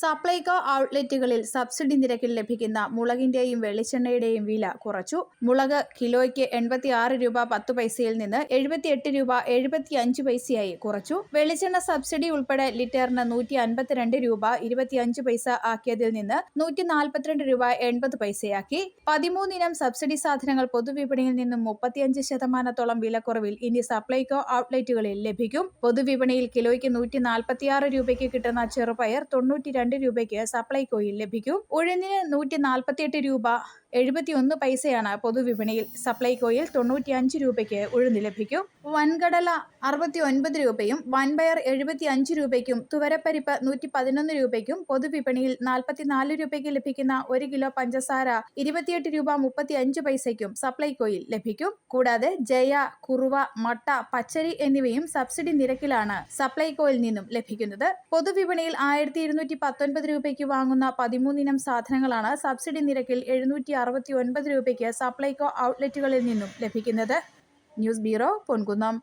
Supplyco ഔട്ട്ലെറ്റുകളിൽ subsidy നിരക്കിൽ ലഭിക്കുന്ന മുളകിന്റെയും വെളിച്ചെണ്ണയുടെയും വില കുറച്ചു. മുളക് കിലോയ്ക്ക് എൺപത്തി ആറ് രൂപ പത്ത് പൈസയിൽ നിന്ന് എഴുപത്തിയെട്ട് രൂപ എഴുപത്തി അഞ്ച് പൈസയായി കുറച്ചു. വെളിച്ചെണ്ണ സബ്സിഡി ഉൾപ്പെടെ ലിറ്ററിന് നൂറ്റി അൻപത്തിരണ്ട് രൂപ ഇരുപത്തിയഞ്ച് പൈസ ആക്കിയതിൽ നിന്ന് നൂറ്റി നാൽപ്പത്തിരണ്ട് രൂപ എൺപത് പൈസയാക്കി. പതിമൂന്നിനം സബ്സിഡി സാധനങ്ങൾ പൊതുവിപണിയിൽ നിന്നും മുപ്പത്തിയഞ്ച് ശതമാനത്തോളം വിലക്കുറവിൽ ഇനി സപ്ലൈകോ ഔട്ട്ലെറ്റുകളിൽ ലഭിക്കും. പൊതുവിപണിയിൽ കിലോയ്ക്ക് നൂറ്റി നാൽപ്പത്തിയാറ് രൂപയ്ക്ക് കിട്ടുന്ന ചെറുപയർ തൊണ്ണൂറ്റി രണ്ട് രൂപയ്ക്ക് സപ്ലൈകോയിൽ ലഭിക്കും. ഉഴുന്നിന് നൂറ്റി നാൽപ്പത്തിയെട്ട് രൂപ എഴുപത്തിയൊന്ന് പൈസയാണ് പൊതുവിപണിയിൽ സപ്ലൈകോയിൽ തൊണ്ണൂറ്റിയഞ്ച് രൂപയ്ക്ക് ഉഴുന്ന് ലഭിക്കും. വൻകടല അറുപത്തി ഒൻപത് രൂപയും വൻപയർ എഴുപത്തി അഞ്ച് രൂപയ്ക്കും തുവരപ്പരിപ്പ് നൂറ്റി പതിനൊന്ന് രൂപയ്ക്കും പൊതുവിപണിയിൽ നാൽപ്പത്തിനാല് രൂപയ്ക്ക് ലഭിക്കുന്ന ഒരു കിലോ പഞ്ചസാര ഇരുപത്തിയെട്ട് രൂപ മുപ്പത്തി അഞ്ച് പൈസയ്ക്കും സപ്ലൈകോയിൽ ലഭിക്കും. കൂടാതെ ജയ കുറുവ മട്ട പച്ചരി എന്നിവയും സബ്സിഡി നിരക്കിലാണ് സപ്ലൈകോയിൽ നിന്നും ലഭിക്കുന്നത്. പൊതുവിപണിയിൽ ആയിരത്തി ഇരുന്നൂറ്റി പത്തൊൻപത് രൂപയ്ക്ക് വാങ്ങുന്ന പതിമൂന്നിനം സാധനങ്ങളാണ് സബ്സിഡി നിരക്കിൽ എഴുന്നൂറ്റി അറുപത്തി ഒൻപത് രൂപയ്ക്ക് സപ്ലൈകോ ഔട്ട്ലെറ്റുകളിൽ നിന്നും ലഭിക്കുന്നത്. News bureau Ponkunnam.